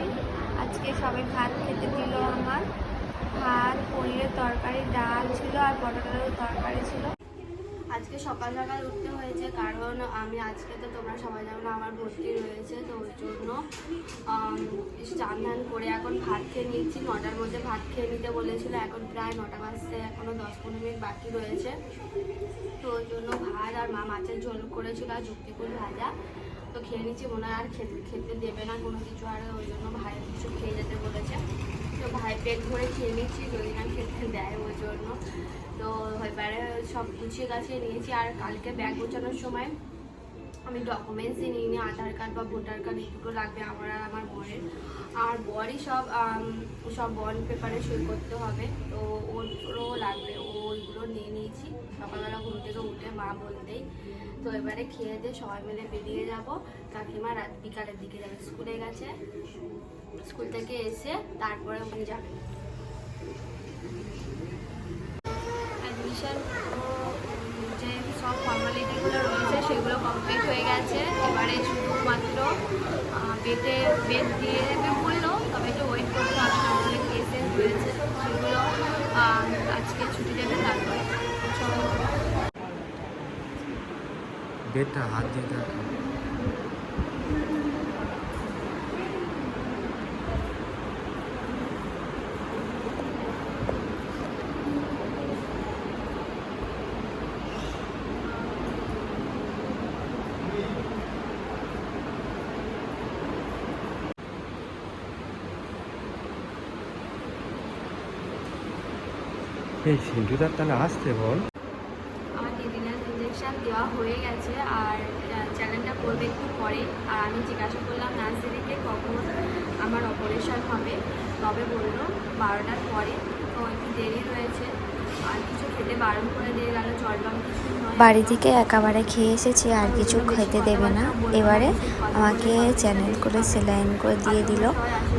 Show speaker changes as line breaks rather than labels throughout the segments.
এসেছি আজকে সবাই ভাত খেতে দিল আমার। ভাত, পনিরের তরকারি, ডাল ছিল আর পটলের তরকারি ছিল। আজকে সকাল সকাল উঠতে হয়েছে, কারণ আমি আজকে তো তোমরা সবাই জানো আমার ভর্তি রয়েছে, তো ওই জন্য স্নান ধান করে এখন ভাত খেয়ে নিচ্ছি। নটার মধ্যে ভাত খেয়ে নিতে বলেছিল, এখন প্রায় নটা বাজতে এখনও দশ পনেরো মিনিট বাকি রয়েছে। তো ওই জন্য ভাত আর মা মাছের ঝোল করেছিল আর যুক্তিকুল ভাজা। তো খেয়ে নিচ্ছি, মনে হয় আর খেতে খেতে দেবে না কোনো কিছু, আর ওই জন্য ভাই কিছু খেয়ে যেতে বলেছে। তো ভাই পেট ভরে খেয়ে নিচ্ছি, যদি না খেতে দেয় ওই জন্য। তো এবারে সব গুছিয়ে গাছিয়ে নিয়েছি, আর কালকে ব্যাগ গোছানোর সময় আমি ডকুমেন্টসই নিই আধার কার্ড বা ভোটার কার্ড দুটো লাগবে আমার আর আমার বোনের আর বরই সব সব বন্ড পেপারে সই করতে হবে, তো ওরও লাগবে। মা বলতেই তো এবারে খেয়ে দিয়ে সবাই মিলে বেরিয়ে যাব। কাকিমা রাত বিকালের দিকে যাবে। স্কুলে গেছে। স্কুল থেকে এসে তারপরে উনি যাবে। যে সব ফর্মালিটিগুলো রয়েছে, সেগুলো কমপ্লিট হয়ে গেছে। এবারে শুধুমাত্র বেডে বেড দিয়ে দেবে বলল। তবে একটু ওয়েট করতে হবে কেসেস রয়েছে। সেগুলো আজকে ছুটি দেবে তারপরে।
বেডটা হাত দিয়ে দেখো। এই সিন্ধুদার তাহলে আসতে বল।
দেওয়া হয়ে গেছে আর চ্যানেলটা করবে একটু পরে। আর আমি জিজ্ঞাসা করলাম নার্সারিকে কখন আমার অপারেশন হবে। তবে বলল বারোটার পরে। তো একটু দেরি রয়েছে। আর কিছু খেতে বারণ করে দিয়ে গেল জলবাম
বাড়ি থেকে একেবারে খেয়ে এসেছি আর কিছু খেতে দেবে না। এবারে আমাকে চ্যানেল করে সেলাইন করে দিয়ে দিল।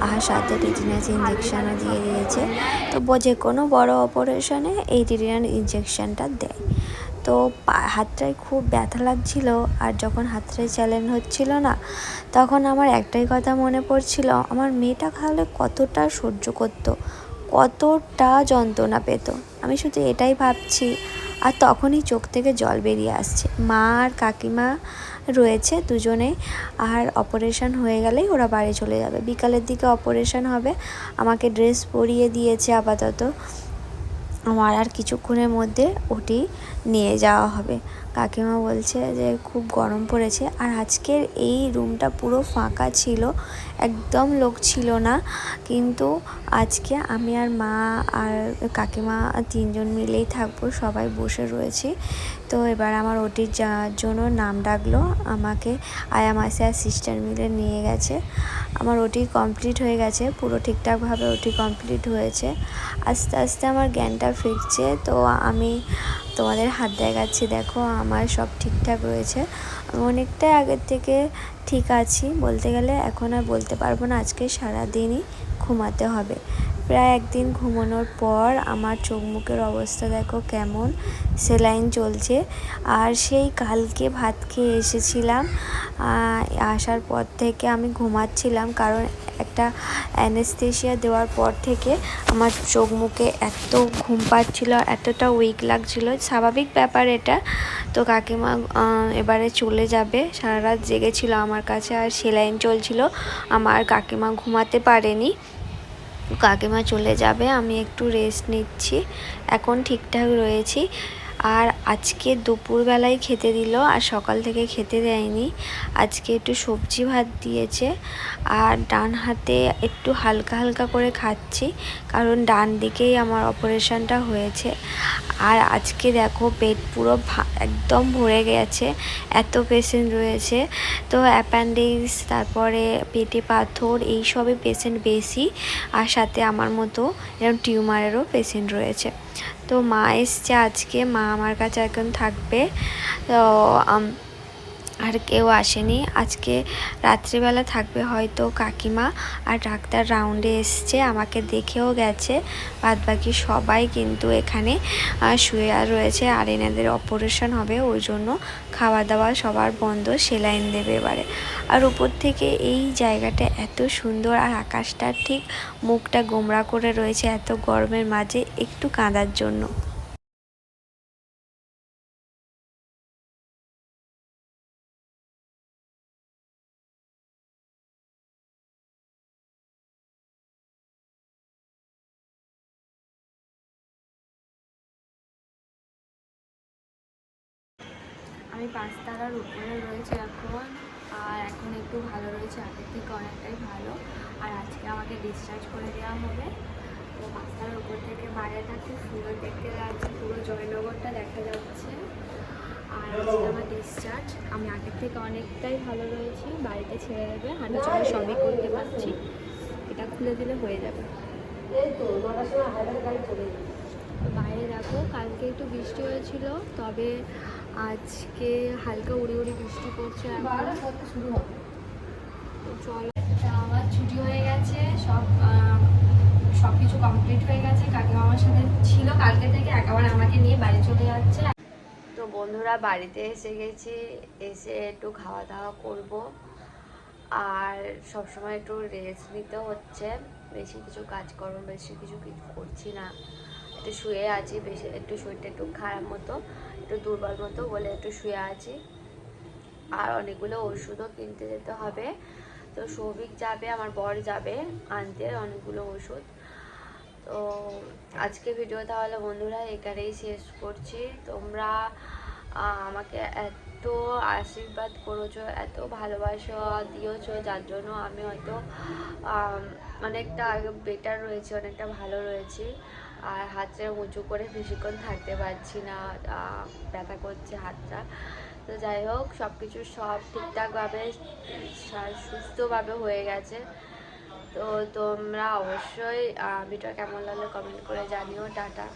আর সাথে টিটিনাস ইঞ্জেকশানও দিয়ে দিয়েছে। তো যে কোনো বড় অপারেশনে এই টিটিনাস ইঞ্জেকশানটা দেয়। তো হাতটায় খুব ব্যথা লাগছিল আর যখন হাতটায় চ্যালেঞ্জ হচ্ছিল না, তখন আমার একটাই কথা মনে পড়ছিল, আমার মেয়েটা খাওয়ালে কতটা সহ্য করতো, কতটা যন্ত্রণা পেত। আমি শুধু এটাই ভাবছি, আর তখনই চোখ থেকে জল বেরিয়ে আসছে। মা আর কাকিমা রয়েছে দুজনেই, আর অপারেশন হয়ে গেলেই ওরা বাড়ি চলে যাবে। বিকালের দিকে অপারেশন হবে, আমাকে ড্রেস পরিয়ে দিয়েছে আপাতত। আমার আর কিছুক্ষণের মধ্যে ওটি নিয়ে যাওয়া হবে। কাকিমা বলছে যে, খুব গরম পড়েছে আর আজকের এই রুমটা পুরো ফাঁকা ছিল, একদম লোক ছিল না। কিন্তু আজকে আমি আর মা আর কাকিমা তিনজন মিলেই থাকব, সবাই বসে রয়েছি। তো এবার আমার ওটির জন্য নাম ডাকলো। আমাকে আয়া মাসে আর সিস্টার মিলে নিয়ে গেছে। আমার ওটি কমপ্লিট হয়ে গেছে, পুরো ঠিকঠাকভাবে ওটি কমপ্লিট হয়েছে। আস্তে আস্তে আমার জ্ঞানটা ফিরছে, তো আমি তোমাদের হাত দেখাচ্ছি। দেখো, আমার সব ঠিকঠাক রয়েছে। আমি অনেকটাই আগের থেকে ঠিক আছি। বলতে গেলে এখন আর বলতে পারব না, আজকে সারাদিনই ঘুমাতে হবে। প্রায় একদিন ঘুমানোর পর আমার চোখ মুখের অবস্থা দেখো কেমন, সেলাইন চলছে। আর সেই কালকে ভাত খেয়ে এসেছিলাম। আসার পর থেকে আমি ঘুমাচ্ছিলাম, কারণ একটা অ্যানেস্থেশিয়া দেওয়ার পর থেকে আমার চোখ মুখে এত ঘুম পাচ্ছিল, এতটা উইক লাগছিল। স্বাভাবিক ব্যাপার এটা। তো কাকিমা এবারে চলে যাবে। সারা রাত জেগেছিল আমার কাছে আর সেলাইন চলছিল। আমার কাকিমা ঘুমাতে পারেনি। কাকিমা চলে যাবে, আমি একটু রেস্ট নিচ্ছি। এখন ঠিকঠাক রয়েছি। আর আজকে দুপুরবেলায় খেতে দিল, আর সকাল থেকে খেতে দেয়নি। আজকে একটু সবজি ভাত দিয়েছে, আর ডান হাতে একটু হালকা হালকা করে খাচ্ছি, কারণ ডান দিকেই আমার অপারেশনটা হয়েছে। আর আজকে দেখো পেট পুরো একদম ভরে গেছে, এত পেশেন্ট রয়েছে। তো অ্যাপেন্ডিক্স, তারপরে পেটে পাথর এইসবই পেশেন্ট বেশি, আর সাথে আমার মতো এরকম টিউমারেরও পেশেন্ট রয়েছে। তো মা এসছে আজকে মা আমার কাছে এখন থাকবে। তো আর কেউ আসেনি। আজকে রাত্রিবেলা থাকবে হয়তো কাকিমা আর ডাক্তার রাউন্ডে এসছে, আমাকে দেখেও গেছে। বাদ বাকি সবাই কিন্তু এখানে শুয়ে আর রয়েছে। আর এনাদের অপারেশন হবে, ওই জন্য খাওয়া দাওয়া সবার বন্ধ, সেলাইন দেবে এবারে। আর উপর থেকে এই জায়গাটা এত সুন্দর, আর আকাশটা ঠিক মুখটা গোমরা করে রয়েছে এত গরমের মাঝে, একটু কাঁদার জন্য।
আমি পাঁচতলার উপরে রয়েছে এখন। আর এখন একটু ভালো রয়েছে, আগের থেকে অনেকটাই ভালো। আর আজকে আমাকে ডিসচার্জ করে দেওয়া হবে। তো পাঁচতলার উপর থেকে বাইরে থাকতে সুন্দর দেখতে লাগছে, পুরো জয়নগরটা দেখা যাচ্ছে। আর আজকে আমার ডিসচার্জ আমি আগের থেকে অনেকটাই ভালো রয়েছি, বাড়িতে ছেড়ে দেবে হাঁটা চলা সবই করতে পারছি। এটা খুলে দিলে হয়ে যাবে। বাইরে দেখো, কালকে একটু বৃষ্টি হয়েছিল, তবে আজকে হালকা উড়ি উড়ি বৃষ্টি পড়ছে শুরু হবে তো চলো। আমার ছুটি হয়ে গেছে সব সব কিছু কমপ্লিট হয়ে গেছে। কাকিমা আমার সাথে ছিল কালকে থেকে একেবারে আমাকে নিয়ে বাড়ি চলে যাচ্ছে।
তো বন্ধুরা বাড়িতে এসে গেছি এসে একটু খাওয়া দাওয়া করব। আর সবসময় একটু রেস্ট নিতে হচ্ছে। বেশি কিছু কাজকর্ম বেশি কিছু কিছু করছি না। একটু শুয়ে আছি, বেশি একটু শরীরটা একটু খারাপ মতো, একটু দুর্বল মতো বলে একটু শুয়ে আছি। আর অনেকগুলো ওষুধও কিনতে যেতে হবে। তো সৌভিক যাবে, আমার বর যাবে, আনতে অনেকগুলো ওষুধ। তো আজকে ভিডিও তাহলে বন্ধুরা এখানেই শেষ করছি। তোমরা আমাকে এত আশীর্বাদ করেছ, এত ভালোবাসা দিয়েছ, যার জন্য আমি হয়তো অনেকটা বেটার রয়েছে, অনেকটা ভালো রয়েছি। আর হাতটা উঁচু করে বেশিক্ষণ থাকতে পারছি না ব্যথা করছে হাতটা। তো যাই হোক সব কিছু সব ঠিকঠাকভাবে সুস্থভাবে হয়ে গেছে। তো তোমরা অবশ্যই ভিডিও কেমন লাগল কমেন্ট করে জানিও, টাটা।